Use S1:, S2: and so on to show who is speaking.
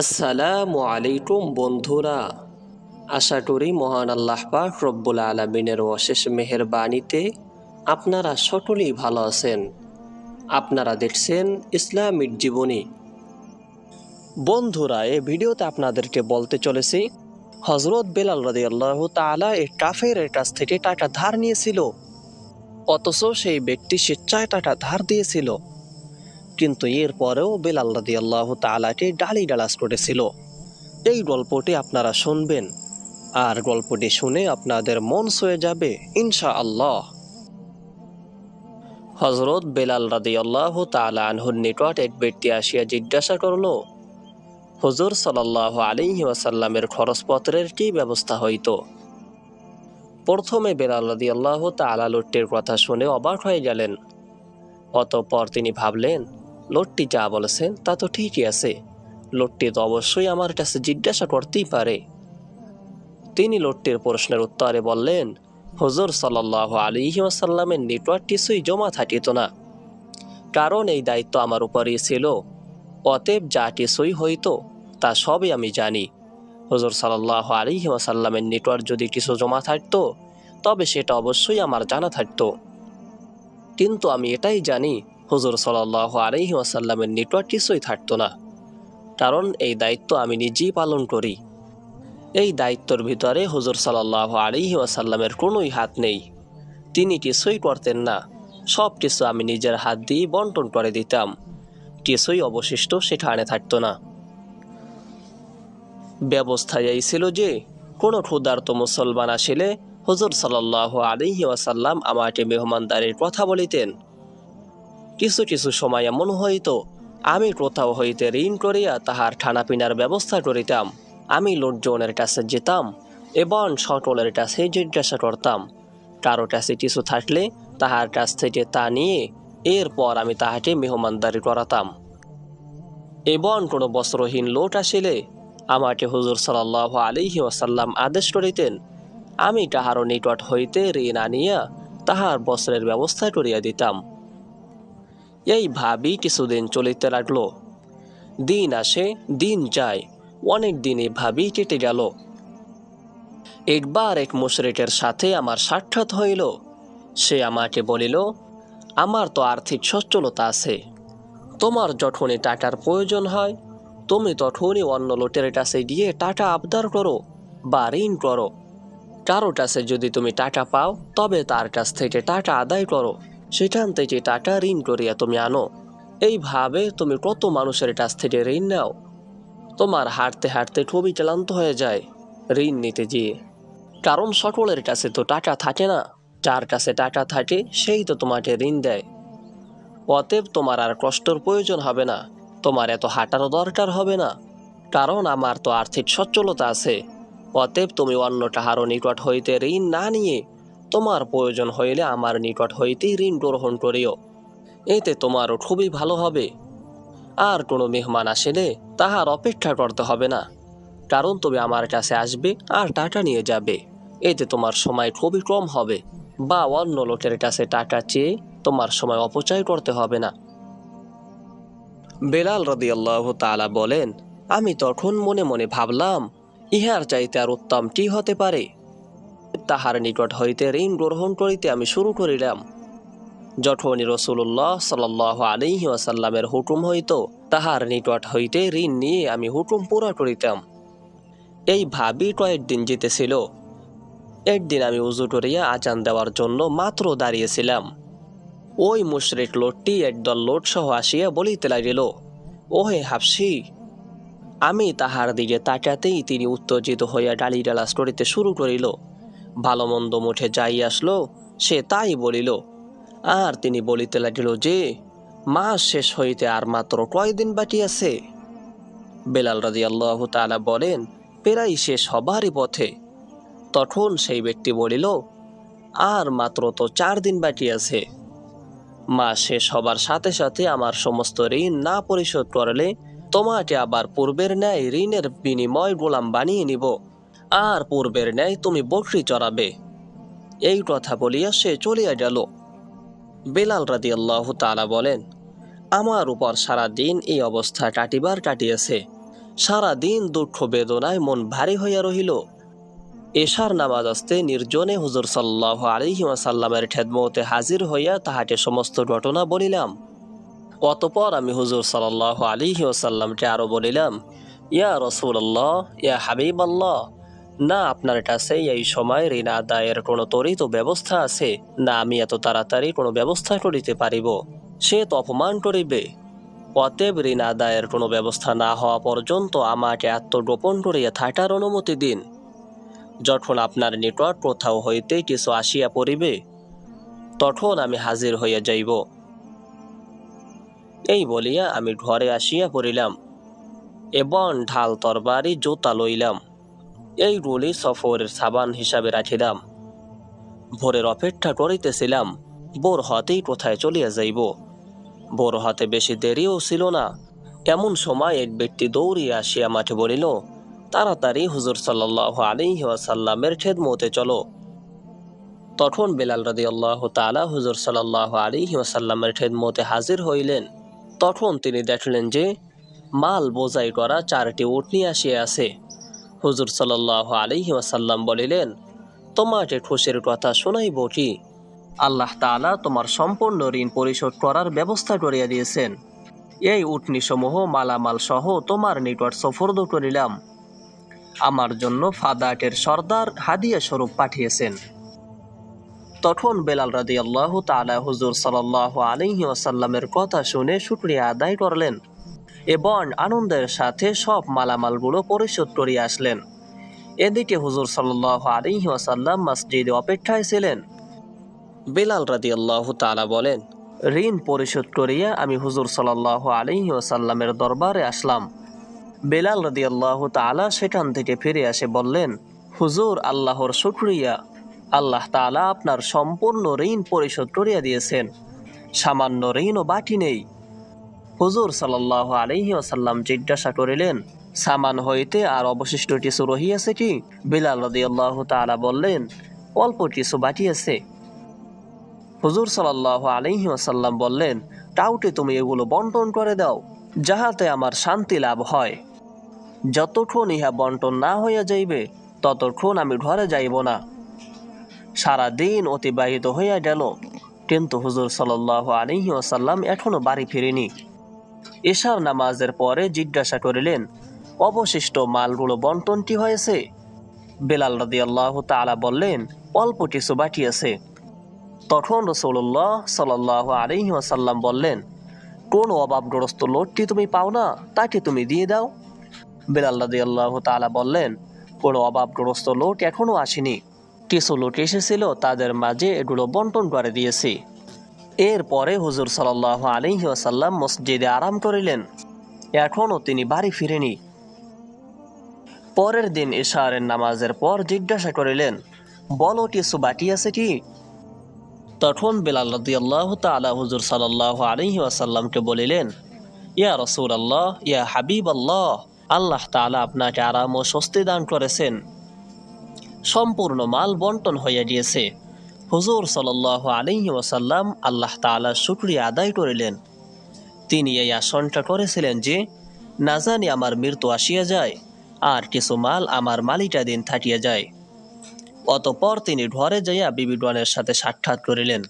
S1: আসসালামু আলাইকুম বন্ধুরা। আশা করি মহান আল্লাহ পাক রব্বুল আলমিনের অশেষ মেহেরবানিতে আপনারা সকলেই ভালো আছেন। আপনারা দেখছেন ইসলামিক জীবনী। বন্ধুরা, এই ভিডিওতে আপনাদেরকে বলতে চলেছি হজরত বেলাল রাদি আল্লাহ তালা এই কাফের কাছ থেকে টাকা ধার নিয়েছিল, অথচ সেই ব্যক্তি স্বেচ্ছায় টাকা ধার দিয়েছিল। কিন্তু এরপরেও বেলাল রাদি আল্লাহ তালাকে ডালি ডালাস করেছিল। এই গল্পটি আপনারা শুনবেন। আর গল্পটি শুনে আপনাদের মন সয়ে যাবে ইনশা আল্লাহ হজরত বেলাল রাদি আল্লাহ তালা আনহুর নিকট এক ব্যক্তি আসিয়া জিজ্ঞাসা করল, হুজুর সাল্লাহ আলিহি ওয়াসাল্লামের খরচপত্রের কি ব্যবস্থা হইত? প্রথমে বেলাল রাদি আল্লাহ তালা লোটটির কথা শুনে অবাক হয়ে গেলেন। অতঃপর তিনি ভাবলেন লোটটি যা বলেছেন তা তো ঠিকই আছে। লোটটি তো অবশ্যই আমার কাছে জিজ্ঞাসা করতেই পারে। তিনি লোটটির প্রশ্নের উত্তরে বললেন, হুজুর সাল্লাহ আলিহি ওয়াসাল্লামের নেটওয়ার্ক কিছুই জমা থাকিত না। কারণ এই দায়িত্ব আমার উপরই ছিল। অতএব যা কিছুই হইতো, তা সবই আমি জানি। হুজুর সাল্লাহ আলিহি ওয়াসাল্লামের নেটওয়ার্ক যদি কিছু জমা থাকতো, তবে সেটা অবশ্যই আমার জানা থাকতো। কিন্তু আমি এটাই জানি হুজুর সাল্লাহ আলহি ওয়াসাল্লামের নেটওয়ার্ক কিছুই থাকতো না। কারণ এই দায়িত্ব আমি নিজেই পালন করি। এই দায়িত্বর ভিতরে হুজুর সাল্লাহ আলহি ওয়াসাল্লামের কোনোই হাত নেই। তিনি কিছুই করতেন না। সব কিছু আমি নিজের হাত দিয়ে বন্টন করে দিতাম। কিছুই অবশিষ্ট সেখানে থাকতো না। ব্যবস্থা এই ছিল যে, কোনো ক্ষুধার্ত মুসলমান আসিলে হুজুর সাল্লাহ আলহি ওয়াসাল্লাম আমাকে মেহমানদারির কথা বলিতেন। কিছু কিছু সময় এমন হইত, আমি কোথাও হইতে ঋণ করিয়া তাহার খানাপিনার ব্যবস্থা করিতাম, আমি লোকজনের কাছে যেতাম, এবং সকলের কাছে জিজ্ঞাসা করতাম, কারও কাছে কিছু থাকলে তাহার কাছ থেকে তা নিয়ে এরপর আমি তাহাকে মেহমানদারি করাতাম। এবং কোনো বস্ত্রহীন লোক আসিলে আমাকে হুজুর সাল্লাহ আলিহি ওয়াসাল্লাম আদেশ করিতেন, আমি তাহারও নিকট হইতে ঋণ আনিয়া তাহার বস্ত্রের ব্যবস্থা করিয়া দিতাম। এই ভাবি কিছুদিন চলিতে লাগল। দিন আসে, দিন যায়, অনেক দিন এই ভাবি কেটে গেল। একবার এক মুশরিকের সাথে আমার সাক্ষাৎ হইল। সে আমাকে বলিল, আমার তো আর্থিক সচ্ছলতা আছে। তোমার যখনই টাকার প্রয়োজন হয়, তুমি তখনই অন্য লোটের কাছে গিয়ে টাকা আবদার করো বা ঋণ করো। কারও কাছে যদি তুমি টাকা পাও, তবে তার কাছ থেকে টাকা আদায় করো। সেখান থেকে টাকা ঋণ করিয়া তুমি আনো। এইভাবে তুমি কত মানুষের কাছ থেকে ঋণ নাও। তোমার হাঁটতে হাঁটতে খুবই ক্লান্ত হয়ে যায় ঋণ নিতে গিয়ে। কারণ সকলের কাছে তো টাকা থাকে না। যার কাছে টাকা থাকে, সেই তো তোমাকে ঋণ দেয়। অতএব তোমার আর কষ্টর প্রয়োজন হবে না। তোমার এত হাঁটারও দরকার হবে না। কারণ আমার তো আর্থিক সচ্ছলতা আছে। অতএব তুমি অন্য কাহারও নিকট হইতে ঋণ না নিয়ে তোমার প্রয়োজন হইলে আমার নিকট হইতেই ঋণ গ্রহণ করিও। এতে তোমারও খুবই ভালো হবে। আর কোনো মেহমান আসিলে তাহার অপেক্ষা করতে হবে না, কারণ তুমি আমার কাছে আসবে আর টাকা নিয়ে যাবে। এতে তোমার সময় খুবই কম হবে বা অন্য লোকের কাছে টাকা চেয়ে তোমার সময় অপচয় করতে হবে না। বেলাল রদিয়াল্লাহ তালা বলেন, আমি তখন মনে মনে ভাবলাম, ইহার চাইতে আর উত্তম কি হতে পারে? তাহার নিকট হইতে ঋণ গ্রহণ করিতে আমি শুরু করিলাম। যখনই রসুল্লাহ সাল আলিহি ওয়াসাল্লামের হুকুম হইত, তাহার নিকট হইতে ঋণ নিয়ে আমি হুকুম পুরা করিতাম। এই ভাবি কয়েকদিন জিতেছিল। একদিন আমি উজু করিয়া আচান দেওয়ার জন্য মাত্র দাঁড়িয়েছিলাম। ওই মুশরিক লোকটি একদল লোট সহ আসিয়া বলিতে লাগিল, ওহে হাফসি, আমি তাহার দিকে তাকাতেই তিনি উত্তেজিত হইয়া ডালি ডালাস করিতে শুরু করিল। ভালো মন্দ মুঠে যাই আসলো, সে তাই বলিল, আর তিনি বলিতে লাগিল যে, মাস শেষ হইতে আর মাত্র কয়দিন বাকি আছে? বেলাল রাজি আল্লাহ তালা বলেন, প্রায় শেষ হবারই পথে। তখন সেই ব্যক্তি বলিল, আর মাত্র তো চার দিন বাকি আছে। মাস শেষ হবার সাথে সাথে আমার সমস্ত ঋণ না পরিশোধ করলে তোমাকে আবার পূর্বের ন্যায় ঋণের বিনিময় গোলাম বানিয়ে নিব। আর পূর্বের ন্যায় তুমি বকরি চড়াবে। এই কথা বলিয়া সে চলিয়া গেল। বেলাল রাদি আল্লাহ তালা বলেন, আমার উপর সারা দিন এই অবস্থা কাটিবার কাটিয়েছে। সারা দিন দুঃখ বেদনায় মন ভারী হইয়া রহিল। এশার নামাজ আসতে নির্জনে হুজুর সাল্লাহ আলিহি ওয়াসাল্লামের ঠেদমতে হাজির হইয়া তাহাকে সমস্ত ঘটনা বলিলাম। অতপর আমি হুজুর সাল্লাহ আলিহি আরও বলিলাম, ইয়া রসুল্লাহ ইয়া হাবিব আল্লাহ না, আপনার কাছে এই সময় ঋণ আদায়ের কোনো ত্বরিত ব্যবস্থা আছে। না, আমি এত তাড়াতাড়ি কোনো ব্যবস্থা করিতে পারিব। সে তো অপমান করিবে। অতএব ঋণ আদায়ের কোনো ব্যবস্থা না হওয়া পর্যন্ত আমাকে আত্মগোপন করিয়া থাকার অনুমতি দিন। যখন আপনার নিকট কোথাও হইতে কিছু আসিয়া পড়িবে, তখন আমি হাজির হইয়া যাইব। এই বলিয়া আমি ঘরে আসিয়া পড়িলাম এবং ঢাল তরবারি জোতা লইলাম। এইগুলি সফরের সাবান হিসাবে রাখিলাম। ভোরের অপেক্ষা করিতেছিলাম, বোর হতেই কোথায় চলিয়া যাইব। বোর হাতে বেশি দেরিও ছিল না। এমন সময় এক ব্যক্তি দৌড়িয়া আসিয়া মাঠে বলিল, তাড়াতাড়ি হুজুর সাল্লাহ আলিহি ওয়াসাল্লামের খেদমতে চলো। তখন বেলাল রাদি আল্লাহ তালা হুজুর সাল্লাহ আলিহি ওয়াসাল্লামের খেদমতে হাজির হইলেন। তখন তিনি দেখলেন যে, মাল বোঝাই করা চারটি উটনি আসিয়া আছে। হুজুর সাল্লাহ আলিহি ওয়াসাল্লাম বলিলেন, তোমাকে খুশির কথা শোনাইব কি? আল্লাহ তাআলা তোমার সম্পূর্ণ ঋণ পরিশোধ করার ব্যবস্থা করিয়া দিয়েছেন। এই উটনিসমূহ মালামাল সহ তোমার নিকট সফরদ করিলাম। আমার জন্য ফাদাকের সর্দার হাদিয়া স্বরূপ পাঠিয়েছেন। তখন বেলাল রাদি আল্লাহ তালা হুজুর সাল্লাহ আলহি ওয়াসাল্লামের কথা শুনে শুক্রিয়া আদায় করলেন। এবং আনন্দের সাথে সব মালামালগুলো পরিশোধ করিয়া আসলেন। এদিকে হুজুর সাল্লাহ আলহি ওয়াসাল্লাম মসজিদে অপেক্ষায় ছিলেন। বেলাল রাদি আল্লাহ তালা বলেন, ঋণ পরিশোধ করিয়া আমি হুজুর সাল্লাহ আলহি ওয়াসাল্লামের দরবারে আসলাম। বেলাল রাদি আল্লাহ তালা সেখান থেকে ফিরে আসে বললেন, হুজুর, আল্লাহর শুক্রিয়া। আল্লাহ তাআলা আপনার সম্পূর্ণ ঋণ পরিশোধ করিয়া দিয়েছেন। সামান্য ঋণও বাকি নেই। হুজুর সাল্লাহ আলহি আসাল্লাম জিজ্ঞাসা করিলেন, সামান হইতে আর অবশিষ্ট কিছু রহিয়াছে কি? বিলাল রদি আল্লাহ তালা বললেন, অল্প কিছু বাকি আছে হুজুর সাল্লাহ আলহি আসাল্লাম বললেন টাউটে তুমি এগুলো বন্টন করে দাও, যাহাতে আমার শান্তি লাভ হয়। যতক্ষণ ইহা বন্টন না হইয়া যাইবে, ততক্ষণ আমি ঘরে যাইব না। সারা দিন অতিবাহিত হইয়া গেল, কিন্তু হুজুর সাল্লাহ আলহি আসাল্লাম এখনও বাড়ি ফিরেনি। এশার নামাজের পরে জিজ্ঞাসা করিলেন, অবশিষ্ট মালগুলো বন্টনটি হয়েছে? বেলাল রাদি আল্লাহ তালা বললেন, অল্প কিছু বাকি আছে। তখন রসৌল্লাহ সাল্লাহ আলহি আসাল্লাম বললেন, কোন অভাবগ্রস্ত লোকটি তুমি পাও না, তাকে তুমি দিয়ে দাও। বেলাল রাদি আল্লাহ তালা বললেন, কোনো অভাবগ্রস্ত লোক এখনও আসেনি। কিছু লোক এসেছিল, তাদের মাঝে এগুলো বন্টন করে দিয়েছি। এরপরে হুজুর সাল্লাহ আলহি আসাল্লাম মসজিদে আরাম করিলেন। এখনও তিনি বাড়ি ফিরেনি। পরের দিন ইশারের নামাজের পর জিজ্ঞাসা করিলেন, বলো কিছু বাকি আছে কি? তখন বেলাল রদি আল্লাহ তালা হুজুর সাল্লাহ আলহি আসাল্লামকে বলিলেন, ইয়া রসুল আল্লাহ ইয়া হাবিব আল্লাহ আল্লাহ তালা আপনাকে আরাম ও স্বস্তি দান করেছেন। সম্পূর্ণ মাল বন্টন হইয়া গিয়েছে। হুজুর সাল্লাহ আলহি ওসাল্লাম আল্লাহ তালা শুক্রিয়া আদায় করিলেন। তিনি এই আসনটা করেছিলেন যে, না জানি আমার মৃত্যু আসিয়া যায়, আর কিছু মাল আমার মালিকাধীন থাকিয়া যায়। অতপর তিনি ঘরে যাইয়া বিবিডনের সাথে সাক্ষাৎ করিলেন।